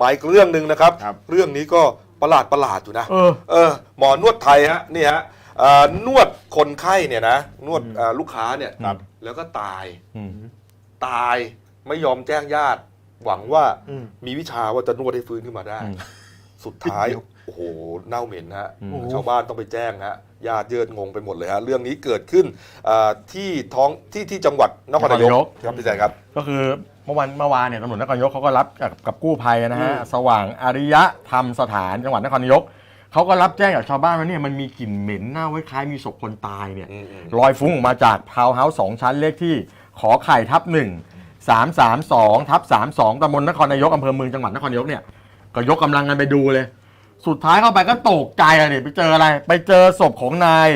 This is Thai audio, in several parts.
มาอีกเรื่องหนึ่งนะครับ ครับ เรื่องนี้ก็ประหลาดประหลาดอยู่นะ เออ เออหมอนวดไทยฮะนี่ฮะเอ่อนวดคนไข้เนี่ยนะนวดเอ่อลูกค้าเนี่ยครับ แล้วก็ตายอืม ตายไม่ยอมแจ้งญาติ หวังว่าอืม มีวิชาว่าจะนวดให้ฟื้นขึ้นมาได้ อืม สุดท้ายเดี๋ยวโอ้โหเน่าเหม็นฮะอืมชาวบ้านต้องไปแจ้งฮะญาติเยิดงงไปหมดเลยฮะเรื่องนี้เกิดขึ้นเอ่อที่ท้องที่ที่จังหวัดนครนายนครนายก กครับพี่แจ๊คครับ ก็คือเมื่อวันเมื่อวานเนี่ยตำรวจนครนายกเขาก็รับกับกับกู้ภัยนะฮะอืมสว่างอาริยะธรรมสถานจังหวัดนครนายกเขาก็รับแจ้งจากชาวบ้านว่าเนี่ยมันมีกลิ่นเหม็นเน่าคล้ายๆมีศพคนตายเนี่ยอืมอืมลอยฟุ้งออกมาจากทาวน์เฮาส์สองชั้นเลขที่ขอไข่ทับหนึ่งสามสามสองทับสามสองตำบลนครนายกอำเภอเมืองจังหวัดนครนายกเนี่ยก็ยกกำลังกันไปดูเลย สุดท้ายเข้าไปก็ตกใจอะเนี่ยไปเจออะไร ไปเจอศพของนาย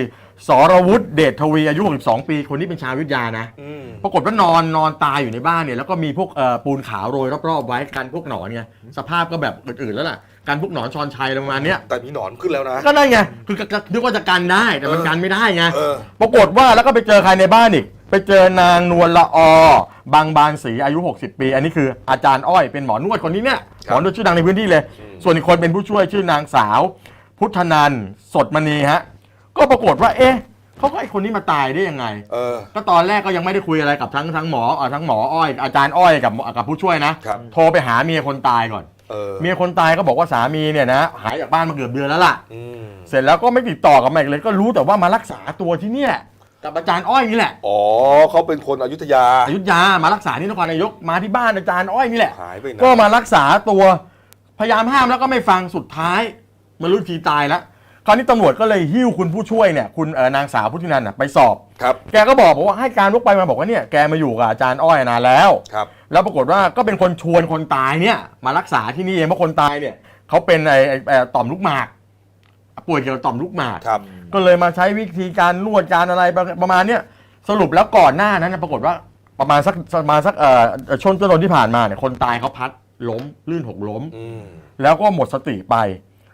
สรวุฒิเดชทวีอายุ 62 ปี คนนี้เป็นชาวอยุทธยานะ อืมปรากฏว่านอนนอนตายอยู่ในบ้านเนี่ยแล้วก็มีพวกเอ่อปูนขาวโรยรอบๆไว้กันพวกหนอนไงสภาพก็แบบอื่นๆแล้วล่ะกันพวกหนอนชอนชัยอะไรประมาณเนี้ยแต่มีหนอนขึ้นแล้วนะ ก็นั่นไงคือก็ก็นึกว่าจะกันได้แต่มันเออกันไม่ได้ไง เออ ปรากฏว่าแล้วก็ไปเจอใครในบ้านอีก ไปเจอนางนวลละอบางบานศรีอายุ 60 ปี อันนี้คืออาจารย์อ้อยเป็นหมอนวดคนนี้เนี่ยคหรับมอนวดชื่อดังในพื้นที่เลยอืมส่วนอีกคนเป็นผู้ช่วยชื่อนางสาว พุทธนันท์สดมณีฮะ ก็ปรากฏว่า เอ๊ะเขาก็ไอคนนี้มาตายได้ยังไง เออ ก็ตอนแรกก็ยังไม่ได้คุยอะไรกับทั้งทั้งหมอเอ่อทั้งหมออ้อยอาจารย์อ้อยกับกับผู้ช่วยนะครับ โทรไปหาเมียคนตายก่อน เออเมียคนตายก็บอกว่าสามีเนี่ยนะหายจากบ้านมาเกือบเดือนแล้วล่ะ อืมเสร็จแล้วก็ไม่ติดต่อกับมาอีกเลย ก็รู้แต่ว่ามารักษาตัวที่เนี่ย กับอาจารย์อ้อยนี่แหละอ๋อเขาเป็นคนอยุธยา อยุธยามารักษาที่นครนายกมาที่บ้านอาจารย์อ้อยนี่แหละ หายไปไหนก็มารักษาตัว พยายามห้ามแล้วก็ไม่ฟังสุดท้ายมารู้ทีตายแล้ว คราวนี้ตำรวจก็เลยหิ้วคุณผู้ช่วยเนี่ยคุณเอ่อนางสาวพุทธินันท์น่ะไปสอบ ครับ แกก็บอกบอกว่าให้การวกไปมาบอกว่าเนี่ยแกมาอยู่กับอาจารย์อ้อยนานแล้ว ครับ แล้วปรากฏว่าก็เป็นคนชวนคนตายเนี่ย มารักษาที่นี่เองเพราะคนตายเนี่ยเขาเป็นไอ้ไอ้ไอ้ต่อมลูกหมากป่วยเกี่ยวกับต่อมลูกหมาก ครับ ก็เลยมาใช้วิธีการนวดการอะไรประประมาณเนี้ยสรุปแล้วก่อนหน้านั้นนะปรากฏว่าประมาณสักประมาณสักเอ่อช่วงต้นที่ผ่านมาเนี่ยคนตายเขาพัดล้มลื่นหกล้ม อืม แล้วก็หมดสติไป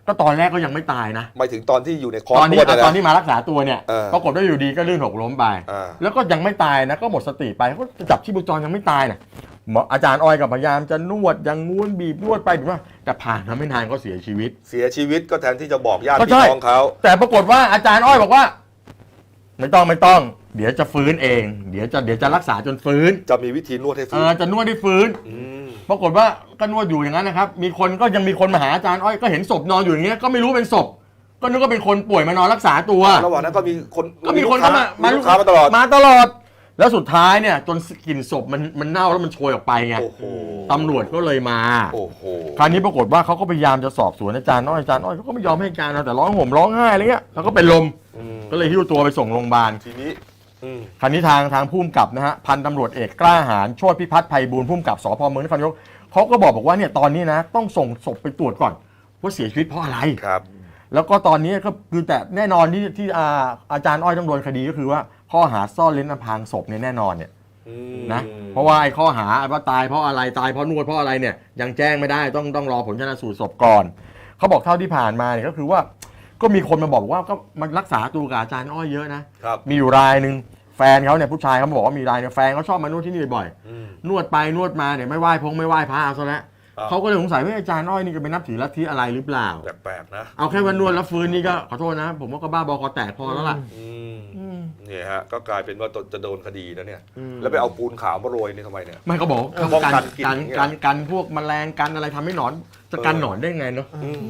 ก็ตอนแรกก็ยังไม่ตายนะ หมายถึงตอนที่อยู่ในคอร์ตสอนนี้นวดเยะตอนที่มารักษาตัวเนี่ยเออ ปรากฏว่าอยู่ดีก็ลื่นหกล้มไป อ่าแล้วก็ยังไม่ตายนะก็หมดสติไปก็จับชีพจรยังไม่ตายนะหมออาจารย์ออยกับพยายามจะนวดยังง้วนบีบนวดไปบีบมาแต่ผ่านมาไม่นานก็เสียชีวิต เสียชีวิตก็แทนที่จะบอกญาติก็พี่ใช่น้องเขาแต่ปรากฏว่าอาจารย์อ้อยบอกว่า ไม่ต้องไม่ต้อง เดี๋ยวจะฟื้นเอง เดี๋ยวจะเดี๋ยวจะรักษาจนฟื้นจะมีวิธีนวดให้เอฟื้อนจะนวดให้ฟื้น ม ปรากฏว่าก็นวดอยู่อย่างนั้นนะครับ มีคนก็ยังมีคนมาหาอาจารย์อ้อยก็เห็นศพนอนอยู่อย่างเงี้ยก็ไม่รู้เป็นศพ ก็นึกว่าเป็นคนป่วยมานอนรักษาตัว ระหว่างนั้นก็มีคนก็มีคนเข้ามามีลูกค้ามาตลอด มาตลอด แล้วสุดท้ายเนี่ยจนกลิ่นศพมันมันเน่าแล้วมันโชยออกไปไงโอ้โหตำรวจก็เลยมาโอ้โหคราวนี้ปรากฏว่าเขาก็พยายามจะสอบสวนอาจารย์อ้อยอาจารย์อ้อยเขาก็ไม่ยอมให้การเอาแต่ร้องห่มร้องไห้อะไรเงี้ยแล้วก็เป็นลมอืมก็เลยหิ้วตัวไปส่งโรงพยาบาล ทีนี้อืม คราวนี้ทางทางผู้กำกับนะฮะพันตำรวจเอกกล้าหาญโชติพิพัฒน์ไพบูลย์ผู้กำกับสพเมืองนครนายกเขาก็บอกบอกว่าเนี่ยตอนนี้นะต้องส่งศพไปตรวจก่อน ว่าเสียชีวิตเพราะอะไร ครับแล้วก็ตอนนี้ก็คือแต่แน่นอนที่ที่อาอาจารย์อ้อยต้องโดนคดีก็คือว่าข้อหาซ่อนเล้นอำพรางศพเนี่ยแน่นอนเนี่ยอืมนะเพราะว่าไอ้ข้อหาว่าตายเพราะอะไรตายเพราะนวดเพราะอะไรเนี่ยยังแจ้งไม่ได้ต้องต้องรอผลชนสูตรศพก่อน เขาบอกเท่าที่ผ่านมาเนี่ยก็คือว่า ก็มีคนมาบอกว่าก็มันรักษาตัวกับอาจารย์อ้อยเยอะนะครับ มีอยู่รายหนึ่งแฟนเขาเนี่ยผู้ชายเขาบอกว่ามีรายเนี่ยแฟนเขาชอบมานวดที่นี่บ่อยอืม ๆนวดไปนวดมาเนี่ยไม่ไหว้พงไม่ไหว้พระเอาซะแล้วครับ เขาก็เลยสงสัยว่าอาจารย์อ้อยนี่จะเป็นนับถือลัทธิอะไรหรือเปล่า แปลกๆนะเอาแค่วันนวดแล้วฟื้นนี่ก็ขอโทษนะ ผมว่าก็บ้าบอคอแตกพอแล้วล่ะ อืมอืมเนี่ยฮะ ก็กลายเป็นว่าจะโดนคดีนะเนี่ย อืม แล้วไปเอาปูนขาวมาโรยนี่ทำไมเนี่ย ไม่เขาบอกเออป้องกันกลิ่นกันอย่างเงี้ยกันกันพวกแมลงกันอะไรทำให้หนอนจะกันหนอนได้ไงเนาะ อืม